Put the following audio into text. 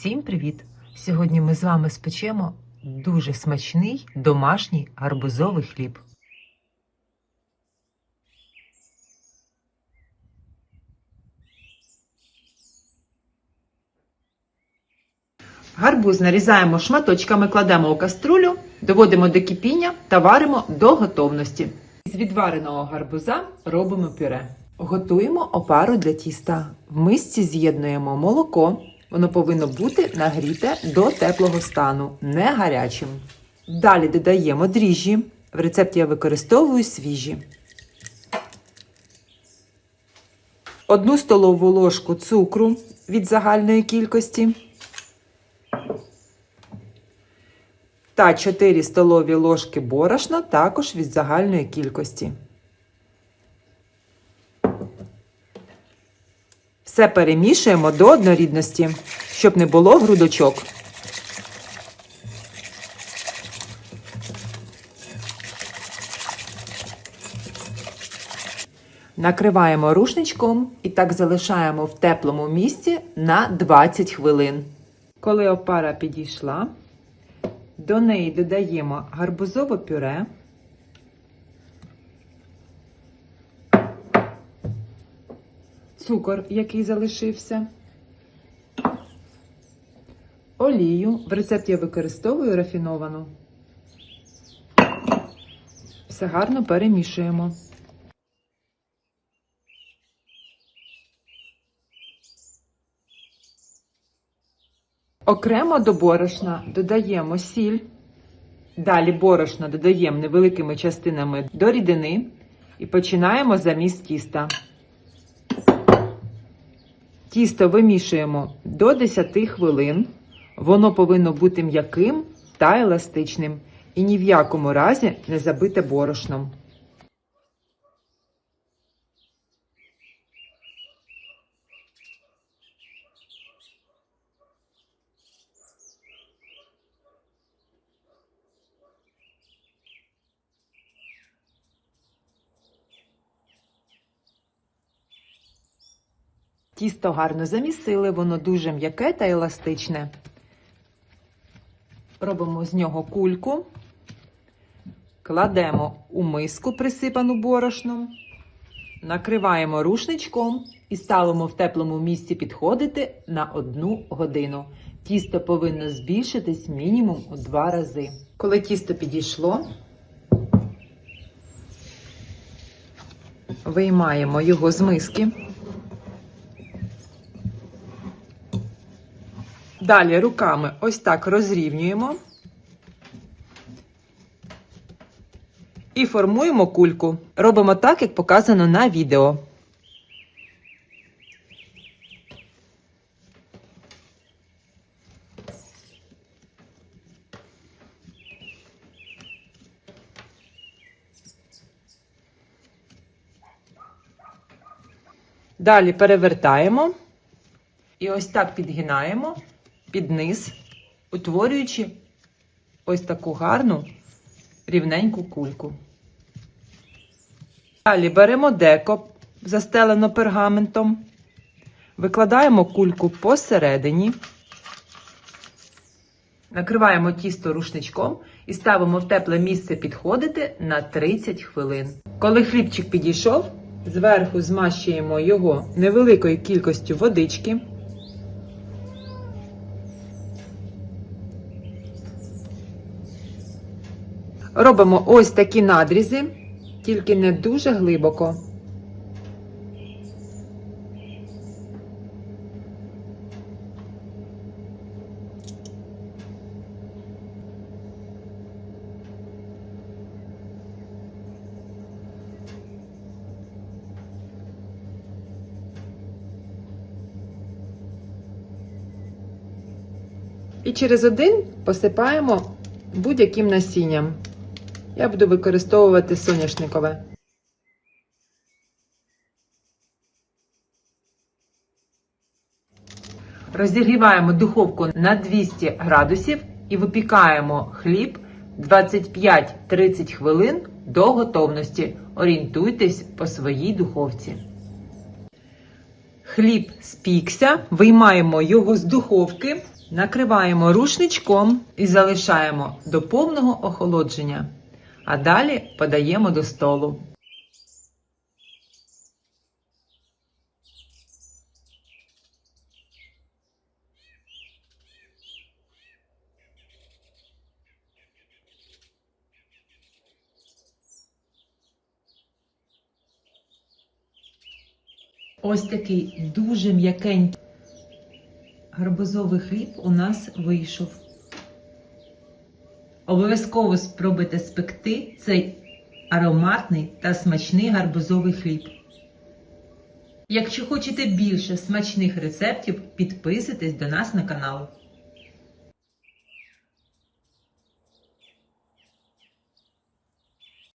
Всім привіт! Сьогодні ми з вами спечемо дуже смачний домашній гарбузовий хліб. Гарбуз нарізаємо шматочками, кладемо у каструлю, доводимо до кипіння та варимо до готовності. З відвареного гарбуза робимо пюре. Готуємо опару для тіста. В мисці з'єднуємо молоко. Воно повинно бути нагріте до теплого стану, не гарячим. Далі додаємо дріжджі. В рецепті я використовую свіжі. Одну столову ложку цукру від загальної кількості. Та 4 столові ложки борошна також від загальної кількості. Все перемішуємо до однорідності, щоб не було грудочок. Накриваємо рушничком і так залишаємо в теплому місці на 20 хвилин. Коли опара підійшла, до неї додаємо гарбузове пюре. Цукор, який залишився. Олію. В рецепті я використовую рафіновану. Все гарно перемішуємо. Окремо до борошна додаємо сіль. Далі борошно додаємо невеликими частинами до рідини і починаємо заміс тіста. Тісто вимішуємо до 10 хвилин. Воно повинно бути м'яким та еластичним і ні в якому разі не забите борошном. Тісто гарно замісили, воно дуже м'яке та еластичне. Робимо з нього кульку, кладемо у миску, присипану борошном, накриваємо рушничком і ставимо в теплому місці підходити на одну годину. Тісто повинно збільшитись мінімум у два рази. Коли тісто підійшло, виймаємо його з миски. Далі руками ось так розрівнюємо і формуємо кульку. Робимо так, як показано на відео. Далі перевертаємо і ось так підгинаємо під низ, утворюючи ось таку гарну рівненьку кульку. Далі беремо деко, застелено пергаментом, викладаємо кульку посередині, накриваємо тісто рушничком і ставимо в тепле місце підходити на 30 хвилин. Коли хлібчик підійшов, зверху змащуємо його невеликою кількістю водички. Робимо ось такі надрізи, тільки не дуже глибоко. І через один посипаємо будь-яким насінням. Я буду використовувати соняшникове. Розігріваємо духовку на 200 градусів і випікаємо хліб 25-30 хвилин до готовності. Орієнтуйтесь по своїй духовці. Хліб спікся, виймаємо його з духовки Накриваємо рушничком і залишаємо до повного охолодження. А далі подаємо до столу. Ось такий дуже м'якенький гарбузовий хліб у нас вийшов. Обов'язково спробуйте спекти цей ароматний та смачний гарбузовий хліб. Якщо хочете більше смачних рецептів, підписуйтесь до нас на канал.